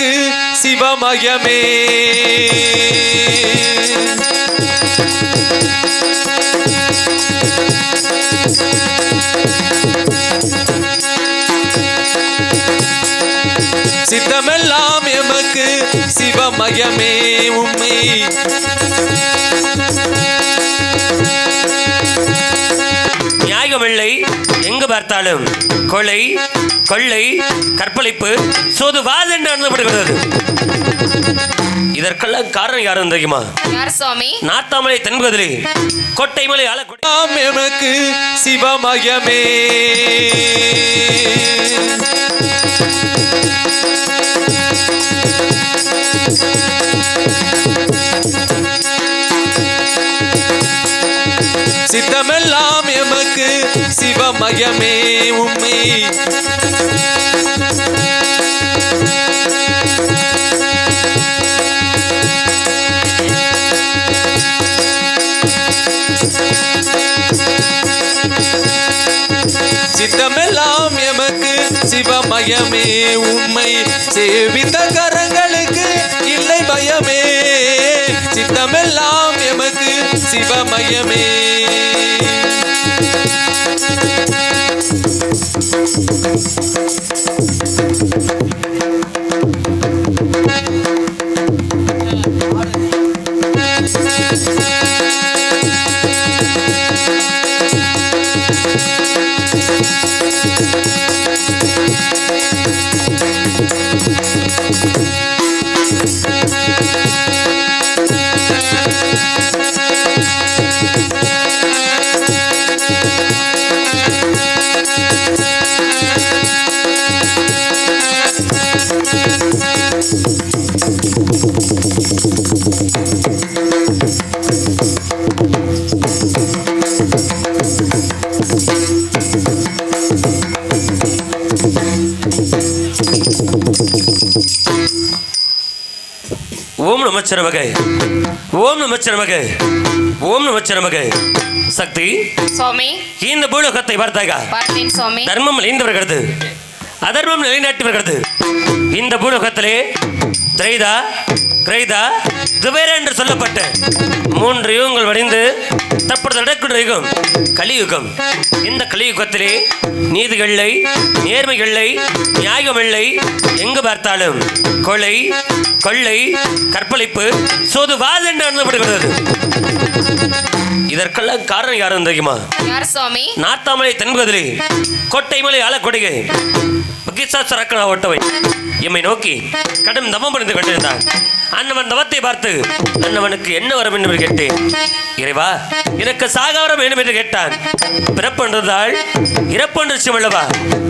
எனக்கு சிவமயமே. சித்தமெல்லாம் எமக்கு சிவமயமே உண்மை. நியாயமில்லை எங்கு பார்த்தாலும்? கொலை கொள்ளை கற்பழிப்பு சோது வாது என்று நடந்தப்படுகிறது இதற்கெல்லாம் காரணம் யாரும் தெரியுமா? யார் சுவாமி? நாத்தாமலை தென்பதிலே கொட்டைமலை ஆளக்கொடை நாம் எமக்கு சிவமயமே. சிவமயமே உண்மை. சித்தமெல்லாம் எமக்கு சிவமயமே உண்மை. சேவித்த கரங்களுக்கு இல்லை பயமே. சித்தமெல்லாம் எமக்கு சிவமயமே. Thank you. ஓம் நமச்சிரமக ஓம் நமச்சிரமக ஓம் நமச்சிரமக சக்தி. சுவாமி. இந்த பூலோகத்தை பார்த்தாயா பார்த்தேன் சுவாமி. தர்மம் அழிந்து வருகிறது. அதர்மம் நிலைநாட்டி வருகிறது. இந்த பூலோகத்திலே திரைதா கிரைதா துபேர என்று சொல்லப்பட்ட மூன்று யுகங்கள் வடிந்து தற்பொழுது நடக்கின்ற யுகம் கலியுகம். இந்த கலியுகத்திலே நீதிகளை நேர்மைகளை நியாயமில்லை எங்கு பார்த்தாலும் கொலை கொள்ளை கற்பழிப்பு சோது வாது என்று நடந்தப்படுகிறது இதற்கெல்லாம் காரணம் யாரும் தெரியுமா? யார் சுவாமி? நாத்தாமலை தென்பதிலே கோட்டைமலை ஆளக்கொடிகை பகிசாசரக்கண ஒட்டவை. எம்மை நோக்கி கடும் தவம் புரிந்து கொண்டிருந்தான். அன்னவன் தவத்தை பார்த்து அன்னவனுக்கு என்ன வரம் என்று கேட்டேன். இறைவா எனக்கு சாகாவரம் வேண்டும் என்று கேட்டான். பிறப்பென்றதால் இறப்பென்று அல்லவா?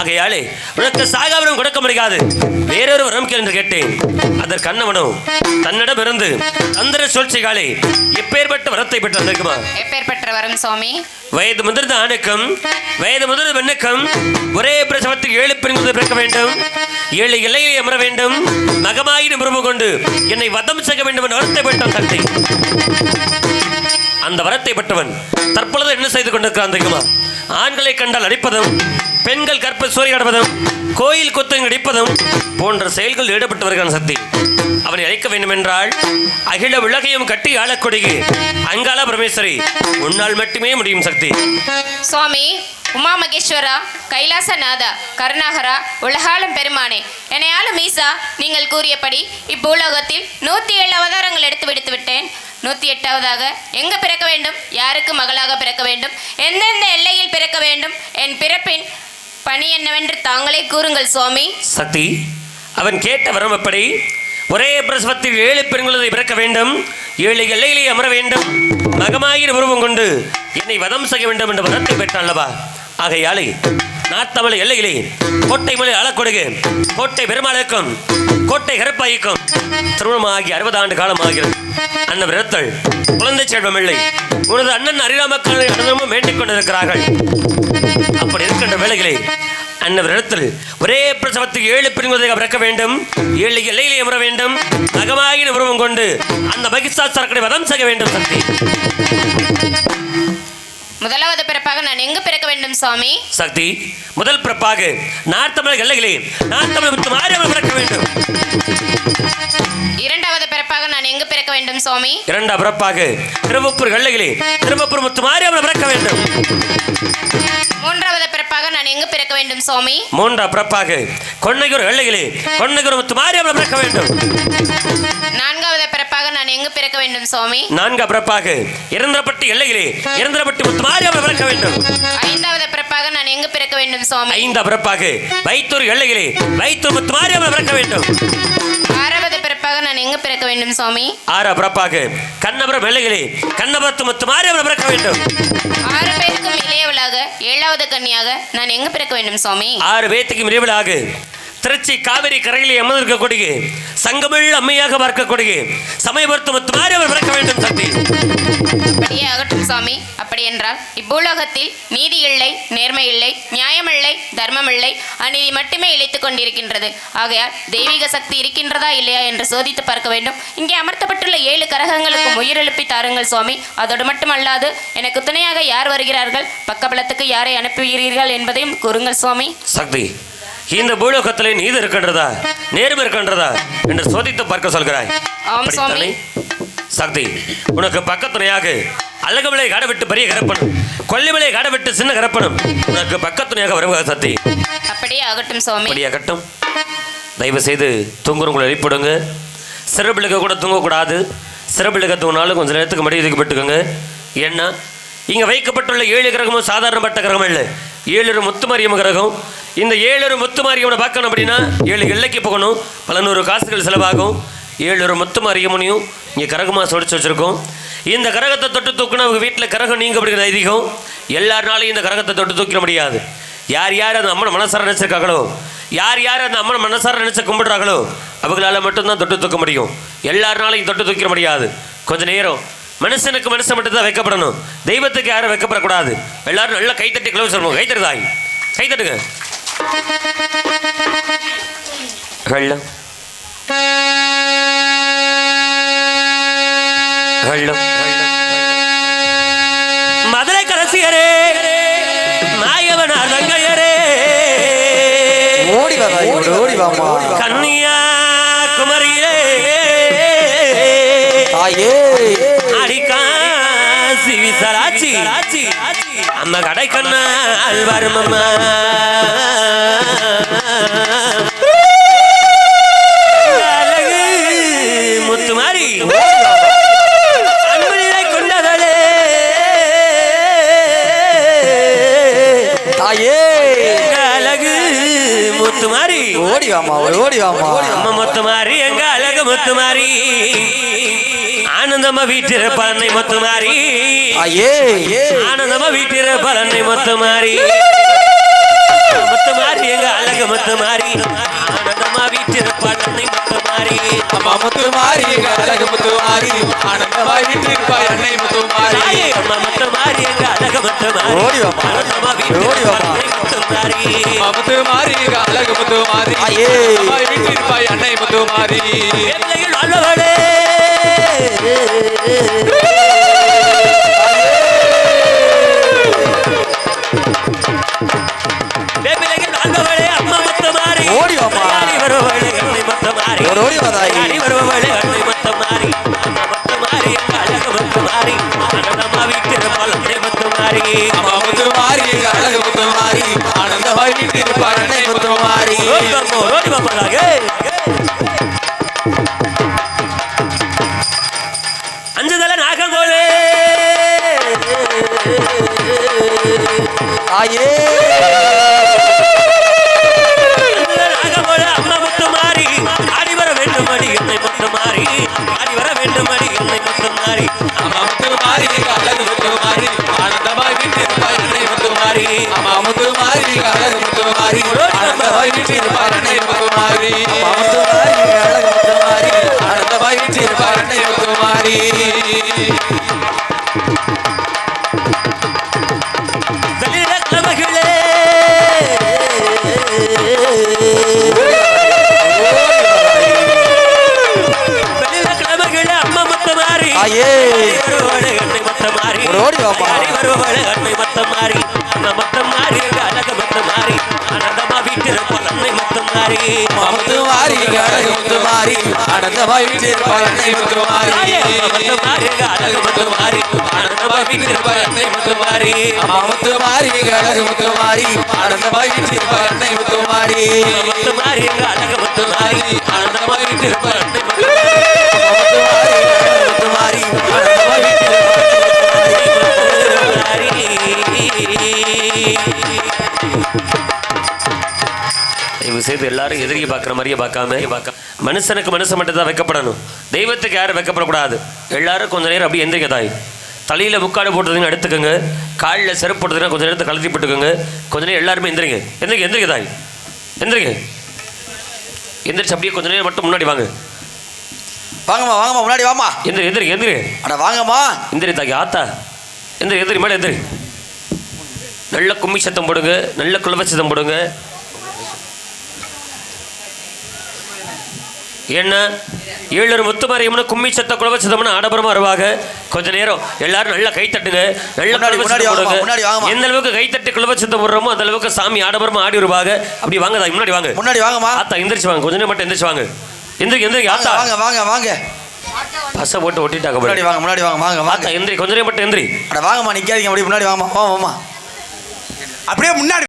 ஆகையாலே உனக்கு சாகாவரம் கொடுக்க முடியாது. வேறொரு வரம் கேள் என்று கேட்டேன். அதற்கு அன்னவனோ தன்னிடமிருந்து தந்திர சூழ்ச்சிகாலே எப்பேற்பட்ட வரத்தை பெற்று வந்திருக்குமா எப்பேற்பட்ட வரம் சுவாமி? வயது முதிர்ந்த ஆணுக்கும் வயது முதிர்ந்த பெண்ணுக்கும் ஒரே பிரசவத்தில் ஏழு பெண்கள் பிறக்க வேண்டும். ஏழு எல்லையை அமர வேண்டும். மகமாயின் உருவம் கொண்டு என்னை வதம் செய்ய வேண்டும் என்று வரத்தை பெற்றான் தந்தை. அந்த வரத்தை பெற்றவன் தற்பொழுது என்ன செய்து கொண்டிருக்கிறான் தெரியுமா? ஆண்களை கண்டால் அடிப்பதும் பெண்கள் கற்ப சூறையாடுவதும் கோயில் கொத்தங்க அடிப்பதும் போன்ற செயல்கள் ஈடுபட்டு வருகிறான் சக்தி. அவனை அழைக்க வேண்டும் என்றால் அகில உலகையும் கட்டி ஆளக்கூடிய அங்காள பரமேஸ்வரி. உன்னால் மட்டுமே முடியும் சக்தி. சுவாமி உமா மகேஸ்வரா கைலாசநாதா கருணாகரா உலகாலும் பெருமானே. என்னையாலும் மீசா நீங்கள் கூறியபடி இப்பூலோகத்தில் நூற்றி ஏழு அவதாரங்கள் எடுத்து விடுத்து விட்டேன். நூற்றி எட்டாவதாக எங்கு பிறக்க வேண்டும்? யாருக்கு மகளாக பிறக்க வேண்டும்? எந்தெந்த எல்லையில் பிறக்க வேண்டும்? என் பிறப்பின் பணி என்னவென்று தாங்களே கூறுங்கள் சுவாமி. சக்தி அவன் கேட்ட வரம் ஒரே பிரசவத்தில் ஏழு பெண்களை பிறக்க வேண்டும். ஏழு எல்லையிலே அமர வேண்டும். மகமாயிர உருவம் கொண்டு என்னை வதம் செய்ய வேண்டும் என்ற வரத்தை பெற்றான் அல்லவா? ஆகையாலே நாத்தமலை எல்லையிலே கோட்டை மலை அழக்கொடுகு கோட்டை பெருமாளுக்கும் கோட்டை கருப்பாய்க்கும் திருமணமாகி அறுபது ஆண்டு காலம் ஆகிறது அண்ணன் விரத்தல் குழந்தை செல்வம் இல்லை. உனது அண்ணன் அறியாமக்கள் அனுதமும் வேண்டிக் கொண்டிருக்கிறார்கள். அப்படி இருக்கின்ற வேலைகளை அன்னவரிடத்தில் ஒரே பிரசவத்தில் ஏழு பெண்குழந்தைகள் பிறக்க வேண்டும். ஏழு எல்லையிலே அமர வேண்டும். நகமாகின உருவம் கொண்டு அந்த மகிஷா சரக்கடை வதம் செய்ய வேண்டும் சக்தி. முதலாவது பிறப்பாக நான் எங்கு பிறக்க வேண்டும் சுவாமி? சக்தி முதல் பிறப்பாக நார்த்தமிழ் எல்லைகளே நார்த்தமிழ் விட்டு மாறியவர்கள் பிறக்க வேண்டும். சுவாமி? இரண்டாம் பிறப்பாக. திருவப்பூர் வெள்ளையிலே திருவப்பூர் முத்து மாரியம்மன் பிறக்க வேண்டும். மூன்றாவது பிறப்பாக நான் எங்கு பிறக்க வேண்டும் சுவாமி? மூன்றாம் பிறப்பாக. கொன்னையூர் வெள்ளையிலே கொன்னையூர் முத்து மாரியம்மன் பிறக்க வேண்டும். நான்காவது பிறப்பாக நான் எங்கு பிறக்க வேண்டும் சுவாமி? நான்காம் பிறப்பாக. இறந்திரப்பட்டி எல்லையிலே இறந்திரப்பட்டி முத்து மாரியம்மன் பிறக்க வேண்டும். எங்கு பிறக்க வேண்டும் சுவாமி? ஐந்தாம் பிறப்பாக வைத்தூர் எல்லையிலே வைத்தூர் முத்து மாரியம்மன் பிறக்க வேண்டும். ஆறாவது பிறப்பாக நான் எங்கு பிறக்க வேண்டும் சுவாமி? ஆறாம் பிறப்பாக கண்ணபுரம் எல்லையிலே கண்ணபுரத்து முத்து மாரியம்மன் பிறக்க வேண்டும். ஆறு பேருக்கும் இளையவளாக ஏழாவது கன்னியாக நான் எங்கு பிறக்க வேண்டும் சுவாமி? ஆறு பேத்துக்கு விரைவிலாக திருச்சி காவிரி கரையிலே அமர்ந்திருக்கக்கூடிய சங்கமிழ் அம்மையாக பார்க்கக்கூடிய சமயபுரத்து முத்து மாரியம்மன் பிறக்க வேண்டும் சக்தி அப்படியே ஆகட்டும் சுவாமி அப்படி என்றால் இப்பூலோகத்தில் நீதி இல்லை நேர்மை இல்லை நியாயம் இல்லை தர்மம் இல்லை அநீதி மட்டுமே இழைத்துக் கொண்டிருக்கின்றது. ஆகையால் தெய்வீக சக்தி இருக்கின்றதா இல்லையா என்று சோதித்து பார்க்க வேண்டும். இங்கே அமர்த்தப்பட்டுள்ள ஏழு கரகங்களுக்கும் உயிரெழுப்பி தாருங்கள் சுவாமி. அதோடு மட்டுமல்லாது எனக்கு துணையாக யார் வருகிறார்கள்? பக்கபலத்துக்கு யாரை அனுப்புகிறீர்கள் என்பதையும் கூறுங்கள் சுவாமி. சக்தி இந்த பூலோகத்திலே நீதி இருக்கின்றதா? நேர்மை இருக்கின்றதா? என்று சோதித்து பார்க்க சொல்கிறாய்? சக்தி உனக்கு பக்கத்துணையாக அழகுமலை காடவிட்டு பெரிய கரப்பனும் கொல்லிமலை காடவிட்டு சின்ன கரப்பனும் உனக்கு பக்கத்துணையாக வருவாங்க சக்தி? அப்படியே ஆகட்டும் சுவாமி. அப்படியாகட்டும் தயவு செய்து தூங்குறவங்களை எழுப்பிடுங்க சிறப்பிள்ளைக்க கூட தூங்கக்கூடாது. சிறப்பிள்ளைக்க தூங்கினாலும் கொஞ்சம் நேரத்துக்கு மடி ஒதுக்கப்பட்டுக்கோங்க ஏன்னா இங்கே வைக்கப்பட்டுள்ள ஏழு கிரகமும் சாதாரணப்பட்ட கிரகம் இல்லை. ஏழு முத்துமாரியம் கிரகம். இந்த ஏழு முத்துமாரியம்மனை பார்க்கணும் அப்படின்னா ஏழு எல்லைக்கு போகணும். பல நூறு காசுகள் செலவாகும். ஏழு முத்துமாரியம்மனையும் இங்கே கரகமாக சொடிச்சு வச்சுருக்கோம். இந்த கரகத்தை தொட்டு தூக்குனா அவங்க வீட்டில் கரகம் நீங்க அப்படிங்கிற ஐதீகம். எல்லாருனாலையும் இந்த கரகத்தை தொட்டு தூக்கிட முடியாது. யார் யார் அந்த அம்மனை மனசார நினச்சிருக்காங்களோ? யார் யார் அந்த அம்மனை மனசார நினச்சி கும்பிடுறாங்களோ? அவங்களால மட்டும்தான் தொட்டு தூக்க முடியும். எல்லாருனாலையும் தொட்டு தூக்கிட முடியாது. கொஞ்சம் நேரம் மனுஷனுக்கு மனுஷன் மட்டும்தான் வைக்கப்படணும். தெய்வத்துக்கு யாரும் வைக்கப்படக்கூடாது. எல்லாரும் நல்லா கைத்தட்டி கிளவு சொல்லுவோம் கைத்தட்டுதாய் கைத்தட்டுங்க வெள்ளம் வெள்ளம் மதுரை கரசியரே மாயவனார் தங்கையரே. ஓடி வா ஓடி வாமா கன்னியா குமரியே தாயே. விசராச்சி அம்மா. கடை கண்ணால் வருமம்மா அழகு தாயே. அழகு முத்துமாரி ஓடி வாமா ஓடி வாமா அம்மா முத்துமாரி எங்க அழகு முத்துமாரி. ஆனந்தமா வீட்டிற பழனை முத்துமாரி. தாயே ஆனந்தமா வீட்டிற பழனை முத்துமாரி. முத்துமாரி எங்க அழகு முத்துமாரி. ஆனந்தமா வீட்டிற பழனை முத்துமாரி. அம்மா முத்து மாறி அழகு முத்து மாறி ஆனந்தமாய் வீட்டிருப்பாய் அன்னை முத்து மாறி அம்மா முத்துமாரி எங்க அழகு முத்துமாரி. ஓடி வாம்மா. ஆனந்தமா வீட்டிற. பழனை முத்துமாரி. அம்மா முத்து மாறி அழகு முத்து மாறி வீட்டிருப்பாய் அன்னை முத்து மாறி வேப்பிலையில் வாழ்பவளே அம்மா முத்தமாரி. ஓடி வாம்மா. ஆடி வருபவளே அன்னை முத்தமாரி. ஓடி ஓடி வா மாறி ஓடி வாம்மா, ஓடி வாம்மாளாக. அஞ்சுதல நாகங்கோலே அம்மா முத்துமாரி. ஆடி வர வேண்டும் அடி என்னை என்னை முத்துமாரி. அம்மா முத்து மாறி அழகு முத்து மாறி ஆனந்தமாய் ஆனந்தமாய் வீட்டிருப்பாய் அன்னை முத்துமாரி அழகு முத்துமாரி ஆனந்தமாய் வீட்டிருப்பாய் அன்னை முத்துமாரி அம்மா முத்துமாரி அழகு முத்துமாரி ஆனந்தமாய் வீட்டிருப்பாய் அன்னை முத்துமாரி முத்துமாரி அழகு ஆனந்தமாய் அன்னை முத்துமாரி அழகு முத்துமாரி ஆனந்தமாய் வீட்டிருப்பாய் தயவு செய்து எல்லாரும் எதிரியை பார்க்குற மாதிரியே பார்க்காம பார்க்க மனுஷனுக்கு மனுஷன் மட்டும் தான் வைக்கப்படணும். தெய்வத்துக்கு யாரும் வைக்கப்படக்கூடாது. எல்லாரும் கொஞ்ச நேரம் அப்படியே எந்திரிக்க தாய் தலையில் முக்காடு போட்டதுன்னு எடுத்துக்கோங்க. காலில் செருப்பு போட்டதுன்னா கொஞ்சம் நேரத்தை கழட்டி போட்டுக்கோங்க. கொஞ்ச நேரம் எல்லாருமே எந்திரிங்க. எந்திரிக்க எந்திரிக்க தாய் எந்திரிங்க. எந்திரிச்சு அப்படியே கொஞ்ச நேரம் மட்டும் முன்னாடி வாங்க. வாங்கம்மா வாங்கம்மா முன்னாடி வாமா எந்திரி எந்திரி எந்திரி. அட வாங்கம்மா. எந்திரி தாக்கி ஆத்தா. எந்திரி எந்திரி மேலே எந்திரி. நல்ல கும்மி சத்தம் போடுங்க. நல்ல குலவ சத்தம் போடுங்க. என்ன? ஏழு முத்துமாரியம்மனு கும்மி சத்த குலவ சத்தம்னு ஆடம்பரமா வருவாங்க. கொஞ்ச நேரம் எல்லாரும் நல்லா கை தட்டுங்க. நல்ல. எந்த அளவுக்கு கை தட்டி குலவ சத்தம் போடுறோமோ அந்த அளவுக்கு சாமி ஆடம்பரமா ஆடி வருவாங்க. அப்படி வாங்க முன்னாடி வாங்க. முன்னாடி வாங்கம்மா. ஆத்தா எந்திரிச்சு வாங்க. கொஞ்ச நேரம் மட்டும் எந்திரிச்சு வாங்க. எந்திரி எந்திரி வாங்க ஆத்தா. வாங்க வாங்க வாங்க. பசை போட்டு ஒட்டிட்டாங்க முன்னாடி. வாங்க முன்னாடி வாங்க வாங்க ஆத்தா எந்திரி கொஞ்ச நேரம் மட்டும் எந்திரி. அட வாங்கம்மா நிக்காதீங்க அப்படியே முன்னாடி வாங்கம்மா வாங்க வாமா. அப்படியே முன்னாடி